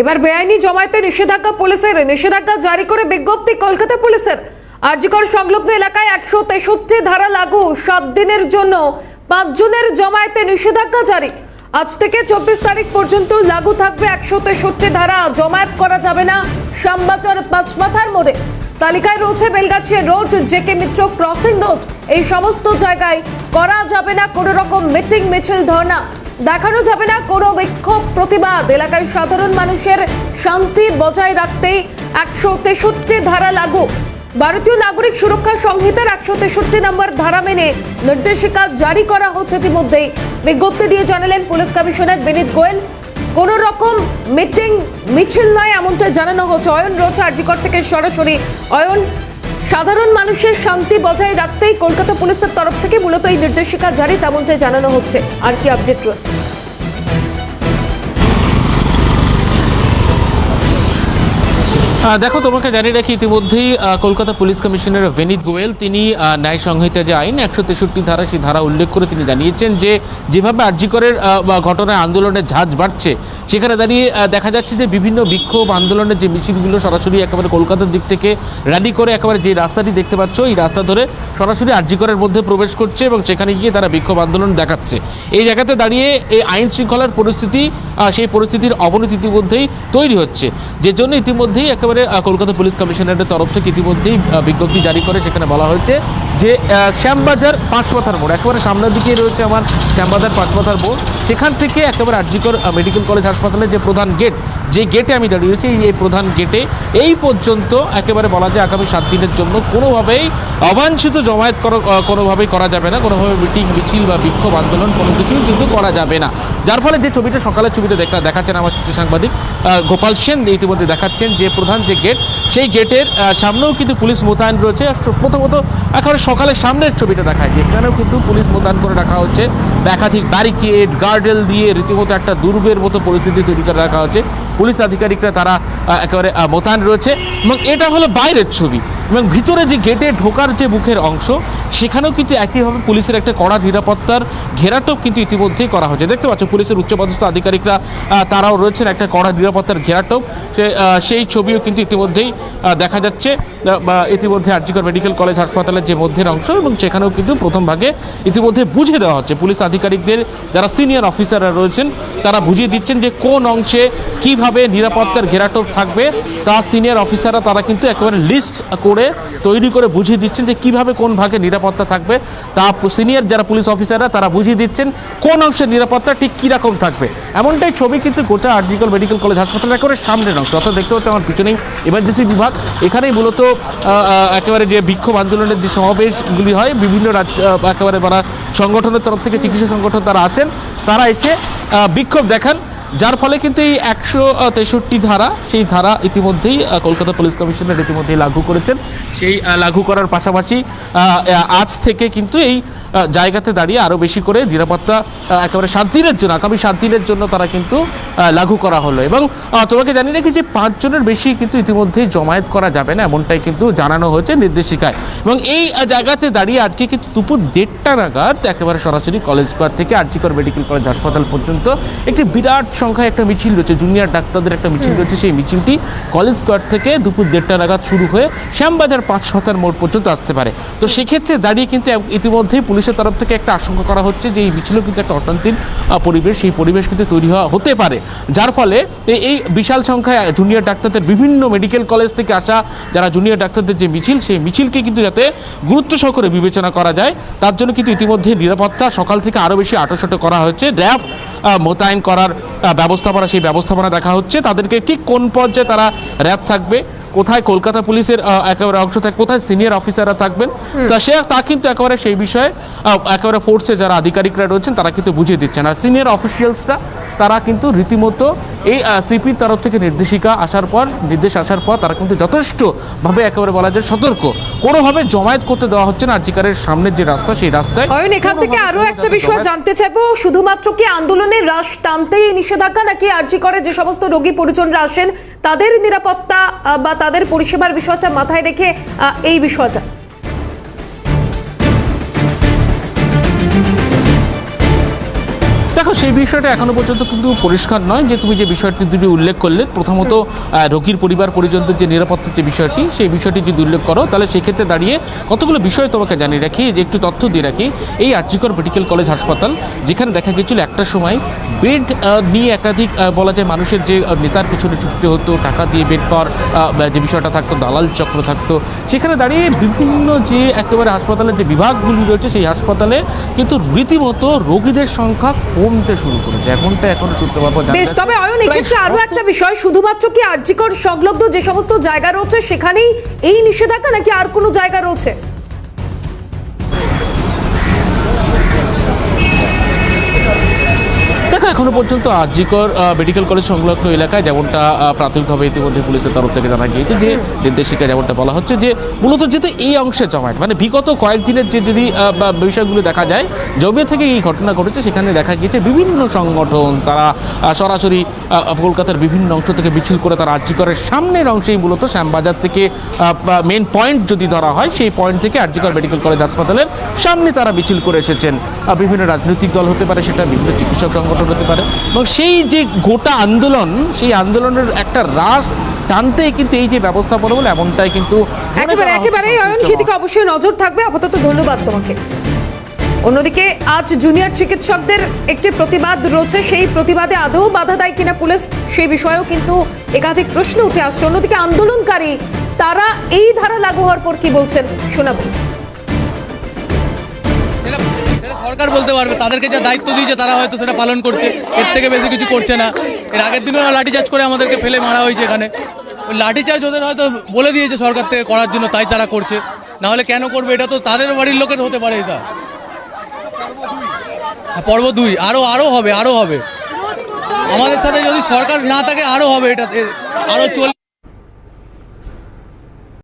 এবার বেআইনি জমায়েতে নিষেধাজ্ঞা পুলিশের। নিষেধাজ্ঞা জারি করে বিজ্ঞপ্তি কলকাতা পুলিশের। আরজিকর সংলগ্ন এলাকায় একশো তেষট্টি ধারা লাগু সাত দিনের জন্য পাঁচজনের জমায়েতে নিষেধাজ্ঞা জারি। আজ থেকে চব্বিশ তারিখ পর্যন্ত লাগু থাকবে একশো তেষট্টি ধারা। জমায়েত করা যাবে না শ্যামবাজার পাঁচমাথার মোড়ে। তালিকায় রয়েছে Belgachia road, J K Mitra crossing road. এই সমস্ত জায়গায় করা যাবে না। কোনো রকম মিটিং মিছিল ধর্ণা দেখানো যাবে না, কোনো বিক্ষোভ প্রতিবাদ। এলাকায় সাধারণ মানুষের শান্তি বজায় রাখতে একশো তেষট্টি ধারা লাগু। ভারতীয় নাগরিক সুরক্ষা সংহিতার একশো তেষট্টি নম্বর ধারা মেনে নির্দেশিকা জারি করা হচ্ছে ইতিমধ্যেই। বিজ্ঞপ্তি দিয়ে জানালেন পুলিশ কমিশনার বিনীত গোয়েল। কোন রকম মিটিং, মিছিল নয়, এমনটাই জানানো হচ্ছে। অয়ন রয়েছে আরজিকর থেকে সরাসরি। অয়ন সাধারণ মানুষের শান্তি বজায় রাখতেই কলকাতা পুলিশের তরফ থেকে মূলত এই নির্দেশিকা জারি, তেমনটাই জানানো হচ্ছে। আর কি আপডেট রয়েছে? দেখো, তোমাকে জানিয়ে রাখি, ইতিমধ্যেই কলকাতা পুলিশ কমিশনার বেনিত গোয়েল, তিনি ন্যায় সংহিতা যে আইন, একশো তেষট্টি ধারা, সেই ধারা উল্লেখ করে তিনি জানিয়েছেন যে, যেভাবে আর্যিকরের ঘটনায় আন্দোলনের ঝাঁজ বাড়ছে, সেখানে দাঁড়িয়ে দেখা যাচ্ছে যে বিভিন্ন বিক্ষোভ, আন্দোলনের যে মিছিলগুলো সরাসরি একেবারে কলকাতার দিক থেকে র্যালি করে একেবারে যে রাস্তাটি দেখতে পাচ্ছ, এই রাস্তা ধরে সরাসরি আর্যিকরের মধ্যে প্রবেশ করছে এবং সেখানে গিয়ে তারা বিক্ষোভ আন্দোলন দেখাচ্ছে। এই জায়গাতে দাঁড়িয়ে এই আইন শৃঙ্খলার পরিস্থিতি সেই পরিস্থিতির অবনতি ইতিমধ্যেই তৈরি হচ্ছে। যে জন্য ইতিমধ্যেই একেবারে আহ, কলকাতা পুলিশ কমিশনারের তরফ থেকে ইতিমধ্যেই বিজ্ঞপ্তি জারি করে সেখানে বলা হয়েছে যে শ্যামবাজার পাঁচমাথার মোড় একেবারে সামনের দিকে রয়েছে আমার শ্যামবাজার পাঁচমাথার মোড়। সেখান থেকে একেবারে আরজিকর মেডিকেল কলেজ হাসপাতালের যে প্রধান গেট যে গেটে আমি দাঁড়িয়েছি এই- প্রধান গেটে এই পর্যন্ত একেবারে বলা যায় আগামী সাত দিনের জন্য কোনোভাবেই অবাঞ্ছিত জমায়েত করা কোনোভাবেই করা যাবে না কোনোভাবে মিটিং মিছিল বা বিক্ষোভ আন্দোলন কোনো কিছুই কিন্তু করা যাবে না। যার ফলে যে ছবিটা সকালের ছবিতে দেখা দেখাচ্ছেন আমার চিত্র সাংবাদিক গোপাল সেন ইতিমধ্যে দেখাচ্ছেন যে প্রধান যে গেট, সেই গেটের সামনেও কিন্তু পুলিশ মোতায়েন রয়েছে। প্রথমত এখন সকালে সামনের ছবিটা দেখায় যে এখানেও কিন্তু পুলিশ মোতায়েন করে রাখা হচ্ছে। একাধিক ব্যারিকেড, গার্ডেল দিয়ে রীতিমতো একটা দুর্গের মতো পরিস্থিতি তৈরি করে রাখা হচ্ছে। পুলিশ আধিকারিকরা তারা একেবারে মোতায়েন রয়েছে। এবং এটা হলো বাইরের ছবি। এবং ভিতরে যে গেটে ঢোকার যে মুখের অংশ, সেখানেও কিন্তু একইভাবে পুলিশের একটা কড়া নিরাপত্তার ঘেরাটোপ কিন্তু ইতিমধ্যেই করা হয়েছে। দেখতে পাচ্ছ, পুলিশের উচ্চপদস্থ আধিকারিকরা তারাও রয়েছেন একটা কড়া নিরাপত্তার ঘেরাটোপ সেই ছবিও কিন্তু ইতিমধ্যেই দেখা যাচ্ছে ইতিমধ্যে আরজিকর মেডিকেল কলেজ হাসপাতালের যে মধ্যের অংশ এবং সেখানেও কিন্তু প্রথম ভাগে ইতিমধ্যে বুঝে দেওয়া হচ্ছে। পুলিশ আধিকারিকদের যারা সিনিয়র অফিসাররা রয়েছেন, তারা বুঝিয়ে দিচ্ছেন যে কোন অংশে কীভাবে নিরাপত্তার ঘেরাটোপ থাকবে। তা সিনিয়র অফিসাররা তারা কিন্তু একেবারে লিস্ট করে তৈরি করে বুঝিয়ে দিচ্ছেন যে কীভাবে কোন ভাগে নিরাপত্তা থাকবে। তা সিনিয়র যারা পুলিশ অফিসাররা তারা বুঝিয়ে দিচ্ছেন কোন অংশের নিরাপত্তা ঠিক কীরকম থাকবে। এমনটাই ছবি কিন্তু গোটা আর্জিকল মেডিকেল কলেজ হাসপাতালের একেবারে সামনের অংশ। অর্থাৎ দেখতে হচ্ছে আমার পিছনেই এমার্জেন্সি বিভাগ। এখানেই মূলত একেবারে যে বিক্ষোভ আন্দোলনের যে সমাবেশগুলি হয়, বিভিন্ন একেবারে তারা সংগঠনের তরফ থেকে চিকিৎসা সংগঠন তারা আসেন। তারা এসে বিক্ষোভ দেখান। যার ফলে কিন্তু এই একশো তেষট্টি ধারা, সেই ধারা ইতিমধ্যেই কলকাতা পুলিশ কমিশনার ইতিমধ্যেই লাগু করেছেন। সেই লাগু করার পাশাপাশি আজ থেকে কিন্তু এই জায়গাতে দাঁড়িয়ে আরও বেশি করে নিরাপত্তা একেবারে সাত দিনের জন্য, আগামী সাত দিনের জন্য তারা কিন্তু লাগু করা হলো। এবং তোমাকে জানিয়ে রাখি যে পাঁচজনের বেশি কিন্তু ইতিমধ্যেই জমায়েত করা যাবে না, এমনটাই কিন্তু জানানো হয়েছে নির্দেশিকায়। এবং এই জায়গাতে দাঁড়িয়ে আজকে কিন্তু দুপুর দেড়টা নাগাদ, একেবারে সরাসরি কলেজ স্কোয়ার থেকে আরজিকর মেডিকেল কলেজ হাসপাতাল পর্যন্ত একটি বিরাট সংখ্যায় একটা মিছিল রয়েছে জুনিয়র ডাক্তারদের একটা মিছিল রয়েছে সেই মিছিলটি কলেজ স্কোয়ার থেকে দুপুর দেড়টা নাগাদ শুরু হয়ে শ্যামবাজার পাঁচ সাতার মোড় পর্যন্ত আসতে পারে। তো সেক্ষেত্রে দাঁড়িয়ে কিন্তু ইতিমধ্যেই পুলিশের তরফ থেকে একটা আশঙ্কা করা হচ্ছে যে এই মিছিলও কিন্তু একটা অশান্তির পরিবেশ সেই পরিবেশ কিন্তু তৈরি হওয়া হতে পারে। যার ফলে এই বিশাল সংখ্যায় জুনিয়র ডাক্তারদের বিভিন্ন মেডিকেল কলেজ থেকে আসা যারা জুনিয়র ডাক্তারদের যে মিছিল সেই মিছিলকে কিন্তু যাতে গুরুত্ব সহকারে বিবেচনা করা যায় তার জন্য কিন্তু ইতিমধ্যে নিরাপত্তা সকাল থেকে আরও বেশি আটোসাটো করা হয়েছে। র্যাব মোতায়েন করার ব্যবস্থাপনা সেই ব্যবস্থাপনা দেখা হচ্ছে। তাদেরকে ঠিক কোন পর্যায়ে তারা র্যাব থাকবে কোথায় কলকাতা পুলিশের একেবারে অংশ থাকবে কোথায় সিনিয়র অফিসাররা থাকবেন তা সে তা কিন্তু একেবারে সেই বিষয়ে একেবারে ফোর্সে যারা আধিকারিকরা রয়েছেন তারা কিন্তু বুঝিয়ে দিচ্ছেন। আর সিনিয়র অফিসিয়ালসরা তারা কিন্তু রীতিমতো এই সিপির তরফ থেকে নির্দেশিকা আসার পর নির্দেশ আসার পর তারা কিন্তু যথেষ্টভাবে একেবারে বলা যায় সতর্ক। কোনোভাবে জমায়েত করতে দেওয়া হচ্ছে না আর্জিকারের সামনের যে রাস্তা সেই রাস্তায়। অয়ন এখান থেকে আরও একটা বিষয় জানতে চাইব শুধুমাত্র কি আন্দোলনের হ্রাস টানতেই নিষেধাজ্ঞা নাকি আর্জি করে যে সমস্ত রোগী পরিজনরা আসেন তাদের নিরাপত্তা বা তাদের পরিষেবার বিষয়টা মাথায় রেখে এই বিষয়টা। দেখো সেই বিষয়টা এখনও পর্যন্ত কিন্তু পরিষ্কার নয় যে তুমি যে বিষয়টি দুটি উল্লেখ করলে, প্রথমত রোগীর পরিবার পরিজনদের যে নিরাপত্তার যে বিষয়টি, সেই বিষয়টি যদি উল্লেখ করো, তাহলে সেক্ষেত্রে দাঁড়িয়ে কতগুলো বিষয় তোমাকে জানিয়ে রাখি, যে একটু তথ্য দিয়ে রাখি। এই আর্জিকর মেডিকেল কলেজ হাসপাতাল, যেখানে দেখা গিয়েছিল একটা সময় বেড নিয়ে একাধিক বলা যায় মানুষের যে নেতার পিছনে ছুটতে হতো, টাকা দিয়ে বেড পাওয়ার যে বিষয়টা থাকতো, দালাল চক্র থাকতো। সেখানে দাঁড়িয়ে বিভিন্ন যে একেবারে হাসপাতালের যে বিভাগগুলি রয়েছে, সেই হাসপাতালে কিন্তু রীতিমতো রোগীদের সংখ্যা কমতে শুরু করেছে। এখনটা এখনও সূত্র মারফত বেশ তবে অয়ন এক্ষেত্রে আরও একটা বিষয় শুধুমাত্র কি আর্যিকর সংলগ্ন যে সমস্ত জায়গা রয়েছে সেখানেই এই নিষেধাজ্ঞা নাকি আর কোনো জায়গা রয়েছে? এখনও পর্যন্ত আজিকর মেডিকেল কলেজ সংলগ্ন এলাকায়, যেমনটা প্রাথমিকভাবে ইতিমধ্যে পুলিশের তরফ থেকে জানা গিয়েছে যে নির্দেশিকা যেমনটা বলা হচ্ছে যে মূলত যেহেতু এই অংশে জমায়েত মানে বিগত কয়েকদিনের যে যদি বিষয়গুলো দেখা যায় জবে থেকে এই ঘটনা ঘটেছে, সেখানে দেখা গিয়েছে বিভিন্ন সংগঠন, তারা সরাসরি কলকাতার বিভিন্ন অংশ থেকে মিছিল করে তারা আর্জিকরের সামনের অংশেই মূলত শ্যামবাজার থেকে মেন পয়েন্ট যদি ধরা হয়, সেই পয়েন্ট থেকে আর্জিকর মেডিকেল কলেজ হাসপাতালের সামনে তারা মিছিল করে এসেছেন। বিভিন্ন রাজনৈতিক দল হতে পারে, সেটা বিভিন্ন চিকিৎসক সংগঠন হতে পারে। এবং সেই যে গোটা আন্দোলন সেই আন্দোলনের একটা রাস টানতে কিন্তু এই যে ব্যবস্থাপনা বলে এমনটাই কিন্তু একেবারে করা অয়ন সেদিকে অবশ্যই নজর থাকবে। আপাতত ধন্যবাদ তোমাকে। অন্যদিকে আজ জুনিয়র চিকিৎসকদের একটি প্রতিবাদ রয়েছে। সেই প্রতিবাদে আদৌ বাধা দেয় কিনা পুলিশ সেই বিষয়েও কিন্তু একাধিক প্রশ্ন উঠে আসছে। অন্যদিকে আন্দোলনকারী তারা এই ধারা লাগু হওয়ার পর কি বলছেন শোনাবো। সেটা সেটা সরকার বলতে পারবে, তাদেরকে যা দায়িত্ব দিয়েছে তারা হয়তো সেটা পালন করছে। এর থেকে বেশি কিছু করছে না। এর আগের দিনও লাঠিচার্জ করে আমাদেরকে ফেলে মারা হয়েছে এখানে। ওই লাঠিচার্জ ওদের হয়তো বলে দিয়েছে সরকার থেকে করার জন্য, তাই তারা করছে। না হলে কেন করবে? এটা তো তাদের বাড়ির লোকের হতে পারে এটা। পর্ব দুই আরও আরও হবে আরও হবে। আমাদের সাথে যদি সরকার না থাকে আরও হবে এটা আরও চল